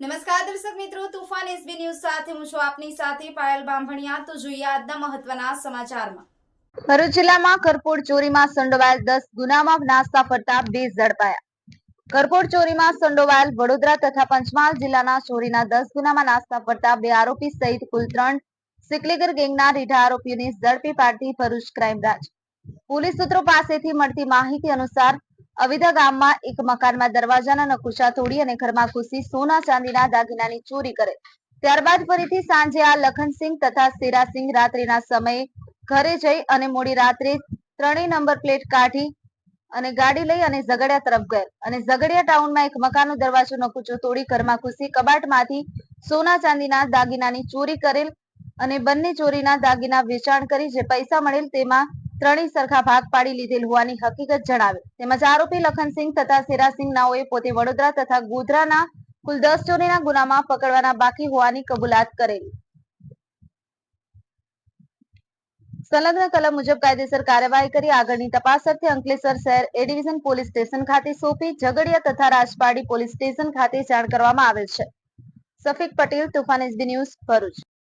નમસ્કાર દર્શક મિત્રો, તુફાન એસબી ન્યૂઝ સાથે હું છું આપની સાથે પાયલ બાંભણિયા. તો જોઈએ આજના મહત્વના સમાચારમાં. ભરૂચ જિલ્લામાં કરપોડ ચોરીમાં સંડોવાયેલ દસ ગુનામાં નાસ્તા ફરતા બે ઝડપાયા. કરપોડ ચોરીમાં સંડોવાયેલ વડોદરા તથા પંચમહાલ જિલ્લાના ચોરીના દસ ગુનામાં નાસ્તા ફરતા બે આરોપી સહિત કુલ ત્રણ સિકલીગર ગેંગના રીઢા આરોપીઓને ઝડપી પાડતી ભરૂચ ક્રાઇમ બ્રાન્ચ. પોલીસ સૂત્રો પાસેથી મળતી માહિતી અનુસાર અવિધા ગામમાં એક મકાનમાં દરવાજાના નકુશા તોડી અને ઘરમાં ઘૂસી સોના ચાંદીના દાગીનાની ચોરી કરે. ત્યારબાદ ફરીથી સાંજે આ લખનસિંહ તથા સિરાસિંહ રાત્રિના સમયે ઘરે જઈ અને મોડી રાત્રે ત્રણેય નંબર પ્લેટ કાઢી અને ગાડી લઈ અને ઝઘડિયા તરફ ગયેલ અને ઝઘડિયા ટાઉનમાં એક મકાનનો દરવાજો નકુચો તોડી ઘરમાં ઘૂસી કબાટમાંથી સોના ચાંદીના દાગીનાની ચોરી કરેલ અને બંને ચોરીના દાગીના વેચાણ કરી જે પૈસા મળેલ તેમાં ત્રણેય સરખા ભાગ પાડી લીધેલ હોવાની હકીકત જણાવેલ તેમજ આરોપી લખનસિંહ તથા સેરાસિંહ નાઓએ પોતે વડોદરા તથા ગોધરાના કુલ દસ ચોરીના ગુનામાં પકડવાના બાકી હોવાની કબૂલાત કરેલી. સંલગ્ન કલમ મુજબ કાયદેસર કાર્યવાહી કરી આગળની તપાસ અર્થે અંકલેશ્વર શહેર એ ડિવિઝન પોલીસ સ્ટેશન ખાતે સોંપી ઝઘડિયા તથા રાજપાડી પોલીસ સ્ટેશન ખાતે જાણ કરવામાં આવેલ છે. Shafiq Patel, Toofan SB news Bharuch.